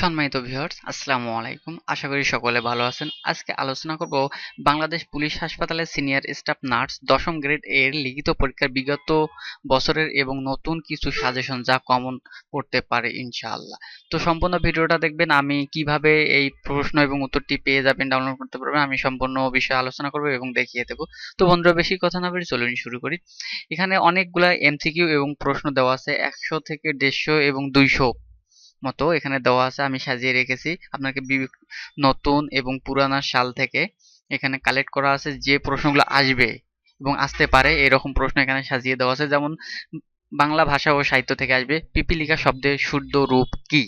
সম্মানিত ভিউয়ার্স আসসালামু আলাইকুম। আশা করি সকলে ভালো আছেন। আজকে আলোচনা করব বাংলাদেশ পুলিশ হাসপাতালের সিনিয়র স্টাফ নার্স দশম গ্রেড এর লিখিত পরীক্ষার বিগত বছরের এবং নতুন কিছু সাজেশন যা কমন পড়তে পারে, ইনশাআল্লাহ। তো সম্পূর্ণ ভিডিওটা দেখবেন, আমি কীভাবে এই প্রশ্ন এবং উত্তরটি পেয়ে যাবেন ডাউনলোড করতে পারবেন, আমি সম্পূর্ণ বিষয়ে আলোচনা করব এবং দেখিয়ে দেব। তো বন্ধুরা, বেশি কথা না বলে চলুন, শুরু করি। এখানে অনেকগুলা এমসিকিউ এবং প্রশ্ন দেওয়া আছে, একশো থেকে দেড়শো এবং দুইশো মতো এখানে দেওয়া আছে, আমি সাজিয়ে রেখেছি। আপনাকে নতুন এবং পুরানা সাল থেকে এখানে কালেক্ট করা আছে যে প্রশ্নগুলো আসবে এবং আসতে পারে, এরকম প্রশ্ন এখানে সাজিয়ে দেওয়া আছে। যেমন, বাংলা ভাষা ও সাহিত্য থেকে আসবে, পিপিলিকা শব্দের শুদ্ধ রূপ কি?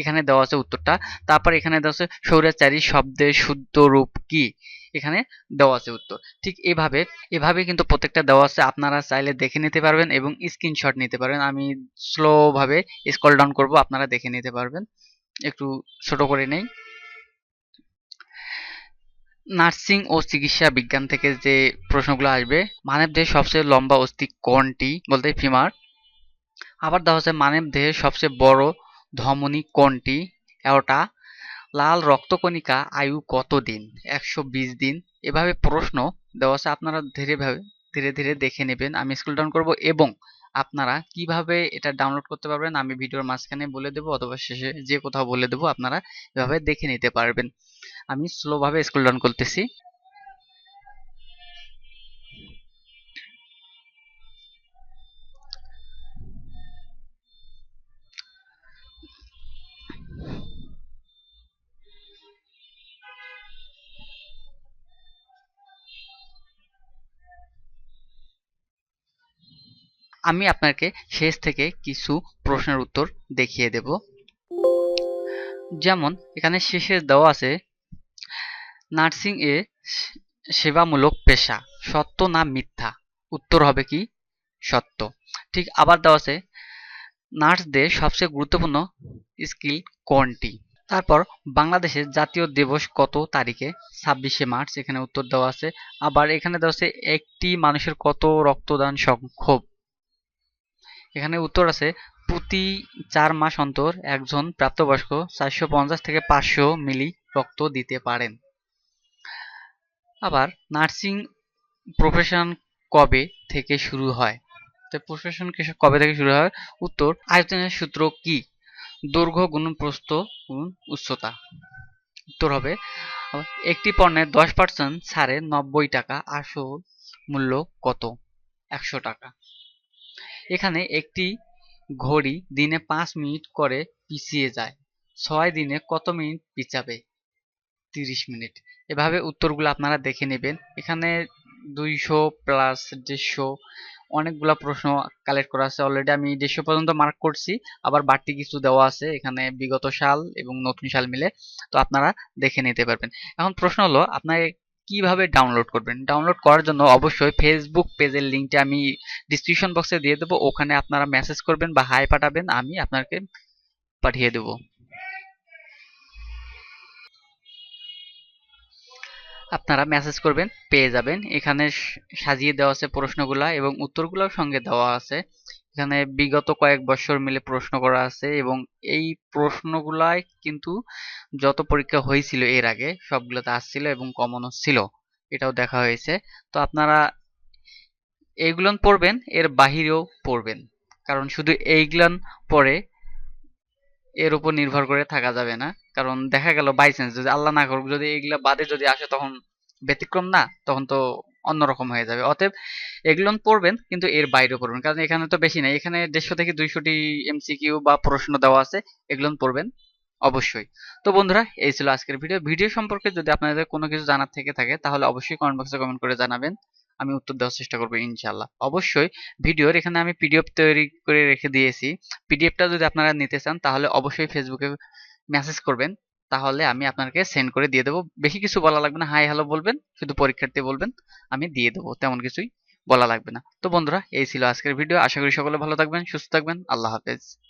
এখানে দেওয়া আছে উত্তরটা। তারপর এখানে দেওয়া আছে সৌরাচারী শব্দের শুদ্ধ রূপ কি? এখানে দেওয়া আছে উত্তর। ঠিক এভাবে এভাবে কিন্তু প্রত্যেকটা দেওয়া আছে, আপনারা চাইলে দেখে নিতে পারবেন এবং স্ক্রিনশট নিতে পারবেন। আমি স্লোভাবে স্কল ডাউন করব, আপনারা দেখে নিতে পারবেন। একটু ছোট করে নেই। নার্সিং ও চিকিৎসা বিজ্ঞান থেকে যে প্রশ্নগুলো আসবে, মানব দেহের সবচেয়ে লম্বা অস্থি কোনটি? বলতে ফিমার আবার দেওয়া হচ্ছে মানব দেহের সবচেয়ে বড় ধমনী কোনটি? এওটা লাল রক্তকণিকা আয়ু কত দিন? একশো বিশ দিন। এভাবে প্রশ্ন দেওয়া আছে, আপনারা ধীরে ভাবে, ধীরে ধীরে দেখে নেবেন। আমি স্কুল ডাউন করব এবং আপনারা কীভাবে এটা ডাউনলোড করতে পারবেন, আমি ভিডিওর মাঝখানে বলে দেবো অথবা শেষে যে কোথাও বলে দেবো, আপনারা এভাবে দেখে নিতে পারবেন। আমি স্লোভাবে স্কুল ডাউন করতেছি। আমি আপনাকে শেষ থেকে কিছু প্রশ্নের উত্তর দেখিয়ে দেব। যেমন, এখানে শেষে দেওয়া আছে, নার্সিং এ সেবামূলক পেশা, সত্য না মিথ্যা? উত্তর হবে কি? সত্য। ঠিক আবার দেওয়া আছে, নার্সদের সবচেয়ে গুরুত্বপূর্ণ স্কিল কোনটি? তারপর, বাংলাদেশের জাতীয় দিবস কত তারিখে? ছাব্বিশে মার্চ এখানে উত্তর দেওয়া আছে। আবার এখানে দেওয়া আছে, একটি মানুষের কত রক্তদান সম্ভব এখানে উত্তর আছে, প্রতি চার মাস অন্তর একজন প্রাপ্তবয়স্ক চারশো পঞ্চাশ থেকে পাঁচশো মিলি রক্ত দিতে পারেন। আবার নার্সিং প্রফেশন কবে থেকে শুরু হয়? তো প্রফেশন কবে থেকে শুরু হয়? উত্তর, আয়তনের সূত্র কি? দৈর্ঘ্য, গুণ, প্রস্থ, গুণ, উচ্চতা। উত্তর হবে, একটি পণ্যের দশ পার্সেন্ট ছাড়ে নব্বই টাকা, আসল মূল্য কত? একশো টাকা। এখানে একটি ঘড়ি দিনে পাঁচ মিনিট করে পিছিয়ে যায়। ছয় দিনে কত মিনিট পিছাবে? তিরিশ মিনিট। এভাবে উত্তরগুলো আপনারা দেখে নেবেন। এখানে দুইশো প্লাস দেড়শো অনেকগুলো প্রশ্ন কালেক্ট করা আছে। অলরেডি আমি দেড়শো পর্যন্ত মার্ক করছি। আবার বাড়তি কিছু দেওয়া আছে। এখানে বিগত সাল এবং নতুন সাল মিলে। তো আপনারা দেখে নিতে পারবেন। এখন প্রশ্ন হলো, আপনার কীভাবে ডাউনলোড করবেন? ডাউনলোড করার জন্য অবশ্যই ফেসবুক পেজের লিঙ্কটা আমি ডিসক্রিপশন বক্সে দিয়ে দেবো। ওখানে আপনারা মেসেজ করবেন বা হাই পাঠাবেন, আমি আপনাকে পাঠিয়ে দেবো। আপনারা মেসেজ করবেন, পেয়ে যাবেন। এখানে সাজিয়ে দেওয়া আছে প্রশ্নগুলা এবং উত্তরগুলোর সঙ্গে দেওয়া আছে। এখানে বিগত কয়েক বছর মিলে প্রশ্ন করা আছে এবং এই প্রশ্নগুলাই কিন্তু যত পরীক্ষা হয়েছিল এর আগে সবগুলোতে আসছিল এবং কমনও ছিল, এটাও দেখা হয়েছে। তো আপনারা এইগুলান পড়বেন, এর বাহিরেও পড়বেন, কারণ শুধু এইগুলান পরে এর উপর নির্ভর করে থাকা যাবে না, কারণ দেখা গেল বাই চান্স যদি আল্লাহ না করুক, যদি এইগুলা বাদে যদি আসে তখন ব্যতিক্রম না, তখন তো অন্যরকম হয়ে যাবে। অতএব এগুলো পড়বেন, কিন্তু এর বাইরে পড়বেন। কারণ এখানে তো বেশি নাই। এখানে দেড়শো থেকে দুইশোটি এমসিকিউ বা প্রশ্ন দেওয়া আছে, এগুলো পড়বেন অবশ্যই। তো বন্ধুরা, এই ছিল আজকের ভিডিও। ভিডিও সম্পর্কে যদি আপনাদের কোনো কিছু জানার থেকে থাকে, তাহলে অবশ্যই কমেন্ট বক্সে কমেন্ট করে জানাবেন। আমি উত্তর দেওয়ার চেষ্টা করব ইনশাল্লাহ অবশ্যই ভিডিওর এখানে আমি পিডিএফ তৈরি করে রেখে দিয়েছি। পিডিএফটা যদি আপনারা নিতে চান, তাহলে অবশ্যই ফেসবুকে মেসেজ করবেন। তাহলে আমি আপনাকে সেন্ড করে দিয়ে দেবো। বেশি কিছু বলা লাগবে না। হাই হ্যালো বলবেন, শুধু পরীক্ষার্থী বলবেন, আমি দিয়ে দেবো। তেমন কিছুই বলা লাগবে না। তো বন্ধুরা, এই ছিল আজকের ভিডিও আশা করি সকলে ভালো থাকবেন, সুস্থ থাকবেন। আল্লাহ হাফেজ।